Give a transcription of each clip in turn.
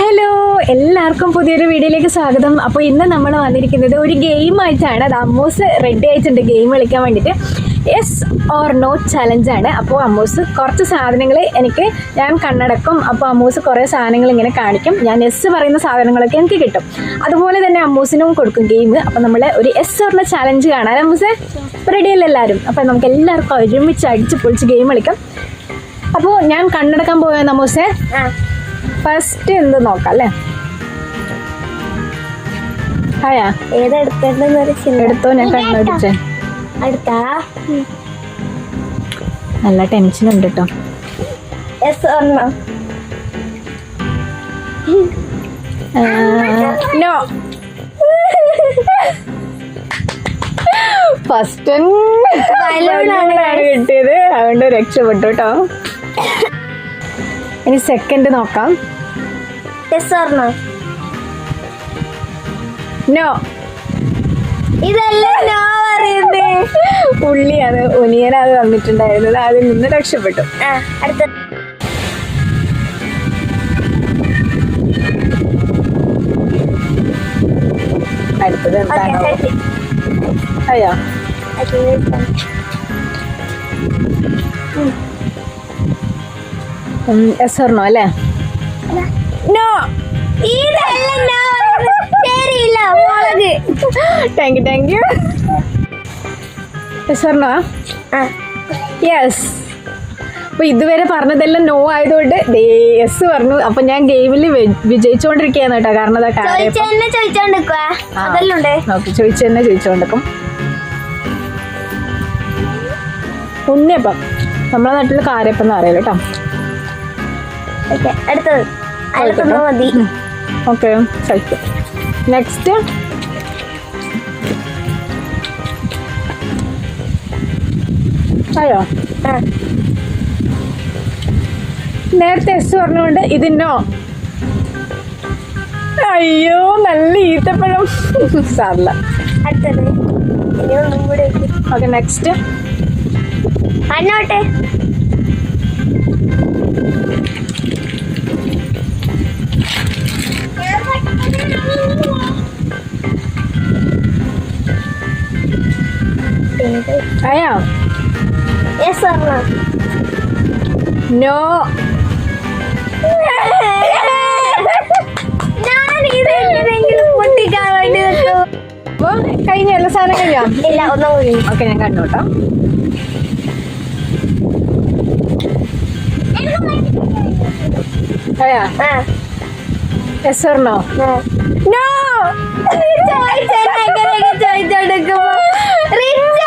Hello എല്ലാവർക്കും പുതിയൊരു വീഡിയോയിലേക്ക് സ്വാഗതം. അപ്പോൾ ഇന്ന് നമ്മൾ വന്നിരിക്കുന്നത് ഒരു ഗെയിമായിട്ടാണ്. അത് അമ്മൂസ് റെഡി ആയിട്ടുണ്ട് ഗെയിം കളിക്കാൻ വേണ്ടിയിട്ട്. യെസ് ഓർ നോ ചലഞ്ചാണ് അപ്പോൾ അമ്മൂസ് കുറച്ച് സാധനങ്ങൾ എനിക്ക് ഞാൻ കണ്ണടക്കും. അപ്പോൾ അമ്മൂസ് കുറേ സാധനങ്ങൾ ഇങ്ങനെ കാണിക്കും. ഞാൻ യെസ് പറയുന്ന സാധനങ്ങളൊക്കെ എനിക്ക് കിട്ടും. അതുപോലെ തന്നെ അമ്മൂസിനും കൊടുക്കും ഗെയിം. അപ്പോൾ നമ്മൾ ഒരു എസ് ഓർണ ചലഞ്ച് കാണാൻ റെഡി റെഡിയല്ല എല്ലാവരും? അപ്പോൾ നമുക്ക് എല്ലാവർക്കും ഒരുമിച്ച് അടിച്ച് പൊളിച്ച് ഗെയിം കളിക്കാം. അപ്പോൾ ഞാൻ കണ്ണടക്കാൻ പോയാൽ അമ്മൂസെ. ഫസ്റ്റ് എന്ത് നോക്കാം അല്ലേ? ഹായാ? എടുത്തോ ഞാൻ കണ്ണടിച്ചേ അടുത്താ നല്ല ടെൻഷൻ ഉണ്ട് കേട്ടോ നോ ഫസ്റ്റ് കിട്ടിയത്. അതുകൊണ്ട് രക്ഷപ്പെട്ടു കേട്ടോ ഇനി സെക്കൻഡ് നോക്കാം. എസ് ഒരെണ്ണം നോ ഇതല്ല നോ പറയുന്നേ? ഉള്ളിയാണ് ഉനിയനാണ് വന്നിട്ടുണ്ടായിരുന്നത് അതിൽ നിന്ന് രക്ഷപ്പെട്ടു. അടുത്ത. അടുത്തത് എന്താണോ? അയ്യോ. എസ് ഓർണോ അല്ലേ? നോ ഇതല്ല നോ ശരിയില്ല മുളക് thank you thank you yes or no ആ. യെസ് അപ്പൊ ഇതുവരെ പറഞ്ഞതെല്ലാം നോ ആയതുകൊണ്ട് യെസ് പറഞ്ഞു. അപ്പൊ ഞാൻ ഗെയിമിൽ വിജയിച്ചോണ്ടിരിക്കുകയാണ് കേട്ടോ. കാരണം അതാ കാര്യം ചോദിച്ചെന്നെ ചോദിച്ചോണ്ടിരിക്കുക അതെല്ലാം ഉണ്ട്. നോക്കി ചോദിച്ചു തന്നെ ചോദിച്ചുകൊണ്ടിരിക്കും ഉണ്ണിയപ്പം. നമ്മളെ നാട്ടിൽ കാരപ്പം എന്ന് പറയല്ലോ കേട്ടോ. ഓക്കെ. അടുത്തത്. അടുത്തൊന്നും മതി ഓക്കെ. കഴിക്കും. നെക്സ്റ്റ്. അയ്യോ നേരത്തെ എസ് പറഞ്ഞുകൊണ്ട് ഇതിനോ അയ്യോ നല്ല ഈത്തപ്പഴം. സാറില്ല. അടുത്തത്. Okay next. അന്നോട്ടെ. നോ കഴിഞ്ഞ? എല്ലാ സാധനം കഴിഞ്ഞോ? ഇല്ല ഒന്നും ഓക്കെ ഞാൻ കണ്ടു കേട്ടോ. എസ് ആ. നോ റിച്ച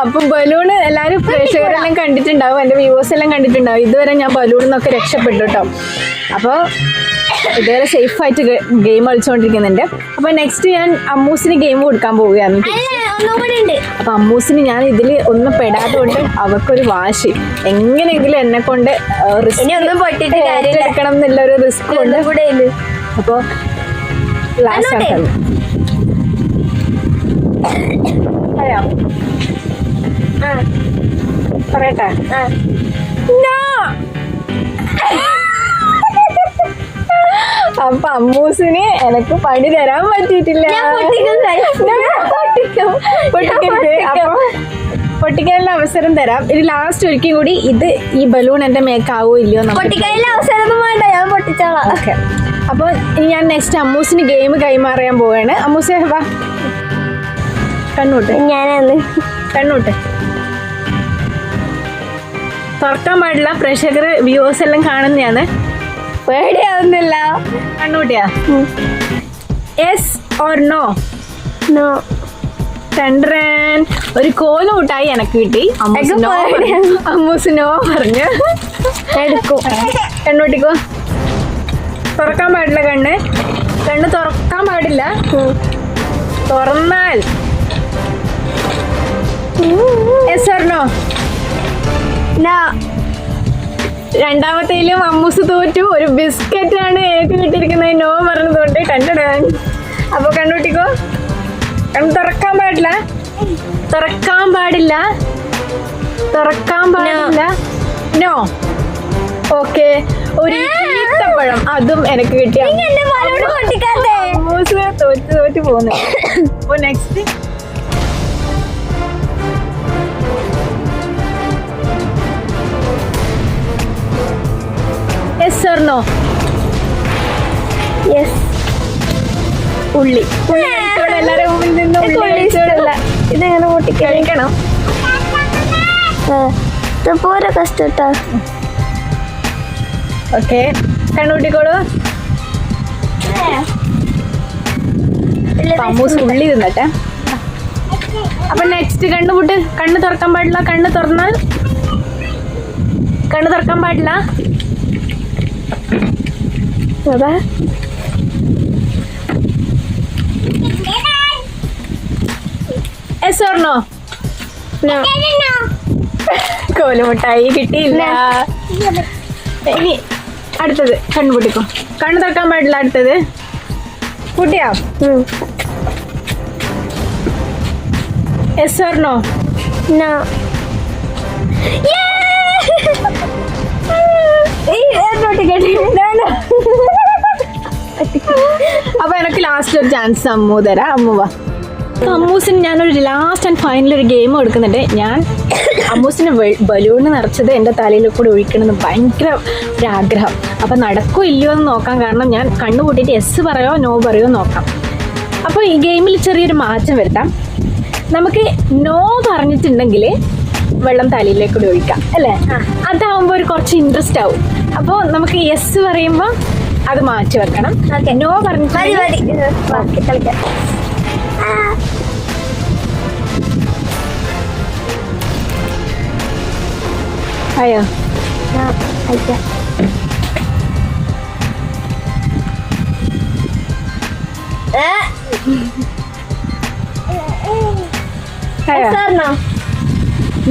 അപ്പൊ ബലൂണ് എല്ലാരും പ്രേക്ഷകരെല്ലാം കണ്ടിട്ടുണ്ടാവും എന്റെ വ്യൂവേഴ്സ് എല്ലാം കണ്ടിട്ടുണ്ടാവും. ഇതുവരെ ഞാൻ ബലൂണിൽ നിന്നൊക്കെ രക്ഷപ്പെട്ടു കേട്ടോ. അപ്പോൾ ഇതുവരെ സേഫ് ആയിട്ട് ഗെയിം കളിച്ചുകൊണ്ടിരിക്കുന്നുണ്ട്. അപ്പൊ നെക്സ്റ്റ് ഞാൻ അമ്മൂസിന് ഗെയിം കൊടുക്കാൻ പോവുകയാണ്. അപ്പൊ അമ്മൂസിന് ഞാൻ ഇതിൽ ഒന്നും പെടാതെ കൊണ്ട് അവക്കൊരു വാശി എങ്ങനെയെങ്കിലും എന്നെ കൊണ്ട് എടുക്കണം എന്നുള്ള ഒരു റിസ്ക് ഉണ്ട്. അപ്പൊ ലാസ്റ്റ് അന്നോട്ടെ. പറയട്ടെ! അപ്പൊ അമ്മൂസിന് എനക്ക് പണി തരാൻ പറ്റിയിട്ടില്ല. പൊട്ടിക്കാനുള്ള അവസരം തരാം. ഇനി ലാസ്റ്റ് ഒരിക്കൽ കൂടി ഇത് ഈ ബലൂൺ എന്റെ മേക്കാവോ ഇല്ലയോ പൊട്ടിക്കയിലെ അവസരമൊന്നും വേണ്ട ഞാൻ പൊട്ടിച്ചോളാം. ഓക്കെ അപ്പോൾ ഞാൻ നെക്സ്റ്റ് അമ്മൂസിന് ഗെയിം കൈമാറിയാൻ പോവാണ്. അമ്മൂസേ വാ. കണ്ണൂട്ട് ഞാനാണ്. കണ്ണൂട്ട് തുറക്കാൻ പാടില്ല. പ്രേക്ഷകർ വ്യൂവേഴ്സ് എല്ലാം കാണുന്നതാണ്. പേടിയാവുന്നില്ല. കണ്ണൂട്ടിയാ എസ് ഓർ നോ നോ ഒരു കോലൂട്ടായി എനക്ക് കിട്ടി. അമ്മൂസ് പറഞ്ഞ് നോ പേടിയാണ്. പറഞ്ഞു. എടുക്കും. കണ്ണൂട്ടിക്കോ തുറക്കാൻ പാടില്ല കണ്ണ്. കണ്ണ് തുറക്കാൻ പാടില്ല. തുറന്നാൽ. എസ് ഓർ നോ രണ്ടാമത്തേലും അമ്മൂസ് തോറ്റു. ഒരു ബിസ്ക്കറ്റ് ആണ് എനിക്ക് കിട്ടിയിരിക്കുന്നത്. നോ പറഞ്ഞതുകൊണ്ട് കണ്ടിടാൻ അപ്പൊ കണ്ടുപിട്ടിക്കോ കണ്ണ് തുറക്കാൻ പാടില്ല. തുറക്കാൻ പാടില്ല. തുറക്കാൻ പാടില്ല. നോ. ഓക്കെ. ഒരു ഈത്തപ്പഴം. അതും എനിക്ക് കിട്ടിയ തോറ്റു തോറ്റു പോന്നെ. പോകുന്നു അപ്പൊ next yes or no yes ഉള്ളി. ഉള്ളി കഴിച്ചോളൂ. എല്ലാവരുടെ മുമ്പിൽ നിന്ന് ഉള്ളി ഇതെങ്ങനെ പൊട്ടിക്കാൻ കഴിക്കണം. ഇത് പോരെ കഷ്ടട്ടാ ഓക്കെ കണ്ണുകൂട്ടിക്കോളൂ ഉള്ളി തിന്നട്ടെ. അപ്പൊ നെക്സ്റ്റ് കണ്ണുപൂട്ട് കണ്ണ് തുറക്കാൻ പാടില്ല. കണ്ണ് തുറന്നാൽ കണ്ണ് തുറക്കാൻ പാടില്ല. അതാ എസ് ഓർണോ കോലുമുട്ടായി കിട്ടിയില്ല. ഇനി അടുത്തത് കണ്ണു പൊട്ടിക്കോ കണ്ണു തുറക്കാൻ പാടില്ല അടുത്തത്. കുട്ടിയാ എസ് ഓർണോ No. അപ്പൊ എനിക്ക് ലാസ്റ്റ് ഒരു ചാൻസ് അമ്മു തരാം. അമ്മുവ അമ്മൂസിന് ഞാനൊരു ലാസ്റ്റ് ആൻഡ് ഫൈനൽ ഒരു ഗെയിം കൊടുക്കുന്നുണ്ട് ഞാൻ അമ്മൂസിന് ബലൂൺ നിറച്ചത് എന്റെ തലയിൽ കൂടെ ഒഴിക്കണമെന്ന് ഭയങ്കര ഒരു ആഗ്രഹം. അപ്പൊ നടക്കോ ഇല്ലയോ എന്ന് നോക്കാം കാരണം ഞാൻ കണ്ണു കൂട്ടിയിട്ട് എസ് പറയോ നോ പറയോ നോക്കാം. അപ്പോൾ ഈ ഗെയിമിൽ ചെറിയൊരു മാറ്റം വരുത്താം. നമുക്ക് നോ പറഞ്ഞിട്ടുണ്ടെങ്കിൽ വെള്ളം തലയിലേക്ക് കൂടി ഒഴിക്കാം അല്ലേ? അതാവുമ്പോൾ ഒരു കുറച്ച് ഇൻട്രസ്റ്റ് ആവും. അപ്പോൾ നമുക്ക് യെസ് പറയുമ്പോൾ അത് മാറ്റി വെക്കണം. നോ കളിക്കാം. അയ്യോ?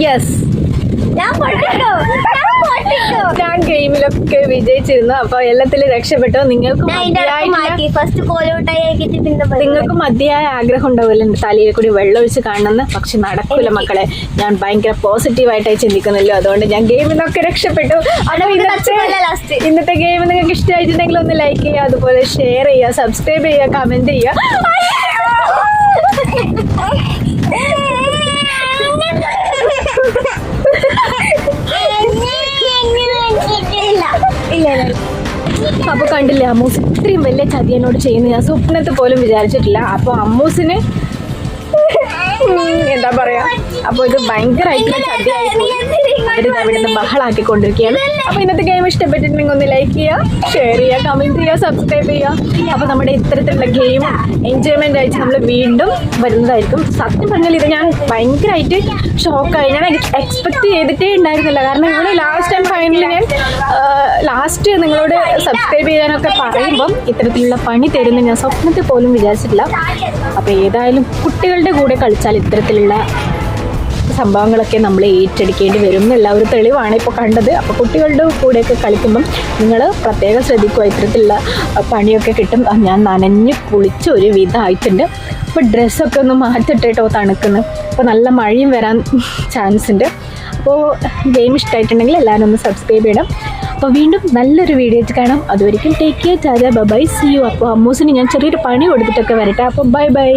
യെസ് ഞാൻ ഞാൻ ഗെയിമിലൊക്കെ വിജയിച്ചിരുന്നു. അപ്പൊ എല്ലാത്തിലും രക്ഷപ്പെട്ടു. നിങ്ങൾക്ക് നിങ്ങൾക്കും ഫസ്റ്റ് കോലോട്ടായി ആക്കിയിട്ട് പിന്നെ. നിങ്ങൾക്ക് മതിയായ ആഗ്രഹം ഉണ്ടാവില്ല? തലയിൽ കൂടി വെള്ളം ഒഴിച്ച് കാണണമെന്ന്. പക്ഷെ നടക്കൂല മക്കളെ. ഞാൻ ഭയങ്കര പോസിറ്റീവായിട്ടായി ചിന്തിക്കുന്നല്ലോ അതുകൊണ്ട് ഞാൻ ഗെയിമിൽ നിന്നൊക്കെ രക്ഷപ്പെട്ടു. അപ്പൊ ഇന്നത്തെ last. ഇന്നത്തെ ഗെയിം നിങ്ങൾക്ക് ഇഷ്ടമായിട്ടുണ്ടെങ്കിൽ ഒന്ന് ലൈക്ക് ചെയ്യുക അതുപോലെ ഷെയർ ചെയ്യുക സബ്സ്ക്രൈബ് ചെയ്യുക കമന്റ് ചെയ്യുക. അപ്പൊ കണ്ടില്ലേ അമ്മൂസ് ഇത്രയും വലിയ ചതി എന്നോട് ഞാൻ സ്വപ്നത്തെ പോലും വിചാരിച്ചിട്ടില്ല. അപ്പൊ അമ്മൂസിന് എന്താ പറയാ? അപ്പൊ ഇത് ഭയങ്കരമായിട്ടുള്ള ചതിയായി അവരിത് അവിടുന്ന് ബഹളാക്കി ബഹളാക്കിക്കൊണ്ടിരിക്കുകയാണ്. അപ്പൊ ഇന്നത്തെ ഗെയിം ഇഷ്ടപ്പെട്ടിട്ടുണ്ടെങ്കിൽ ഒന്ന് ലൈക്ക് ചെയ്യുക ഷെയർ ചെയ്യുക കമന്റ് ചെയ്യുക സബ്സ്ക്രൈബ് ചെയ്യുക. അപ്പൊ നമ്മുടെ ഇത്തരത്തിലുള്ള ഗെയിം എൻജോയ്മെന്റ് ആയിട്ട് നമ്മൾ വീണ്ടും വരുന്നതായിരിക്കും. സത്യം പറഞ്ഞാൽ ഇത് ഞാൻ ഭയങ്കരമായിട്ട് ഷോക്കായി ഞാൻ എക്സ്പെക്ട് ചെയ്തിട്ടേ ഉണ്ടായിരുന്നില്ല. കാരണം ഇവിടെ ലാസ്റ്റ് ടൈം ഫൈനലി ഞാൻ ലാസ്റ്റ് നിങ്ങളോട് സബ്സ്ക്രൈബ് ചെയ്യാനൊക്കെ പറയുമ്പം ഇത്തരത്തിലുള്ള പണി തരുമെന്ന് ഞാൻ സ്വപ്നത്തിൽ പോലും വിചാരിച്ചിട്ടില്ല. അപ്പോൾ ഏതായാലും കുട്ടികളുടെ കൂടെ കളിച്ചാൽ ഇത്തരത്തിലുള്ള സംഭവങ്ങളൊക്കെ നമ്മൾ ഏറ്റെടുക്കേണ്ടി വരും എന്നുള്ള ഒരു തെളിവാണ് ഇപ്പോൾ കണ്ടത്. അപ്പോൾ കുട്ടികളുടെ കൂടെയൊക്കെ കളിക്കുമ്പം നിങ്ങൾ പ്രത്യേകം ശ്രദ്ധിക്കുക. ഇത്തരത്തിലുള്ള പണിയൊക്കെ കിട്ടും. ഞാൻ നനഞ്ഞ് കുളിച്ച് ഒരു വിധമായിട്ടുണ്ട്. അപ്പോൾ ഡ്രസ്സൊക്കെ ഒന്ന് മാറ്റിട്ടോ തണുക്കുന്നു. അപ്പോൾ നല്ല മഴയും വരാൻ ചാൻസ് ഉണ്ട്. അപ്പോൾ ഗെയിം ഇഷ്ടമായിട്ടുണ്ടെങ്കിൽ എല്ലാവരും ഒന്ന് സബ്സ്ക്രൈബ് ചെയ്യണം. അപ്പോൾ വീണ്ടും നല്ലൊരു വീഡിയോ കാണാം. അതുവരെയും ടേക്ക് കെയർ ചാജ ബൈ സി യു അപ്പോൾ അമ്മൂസിന് ഞാൻ ചെറിയൊരു പണി കൊടുത്തിട്ടൊക്കെ വരട്ടെ. അപ്പോൾ ബൈ ബൈ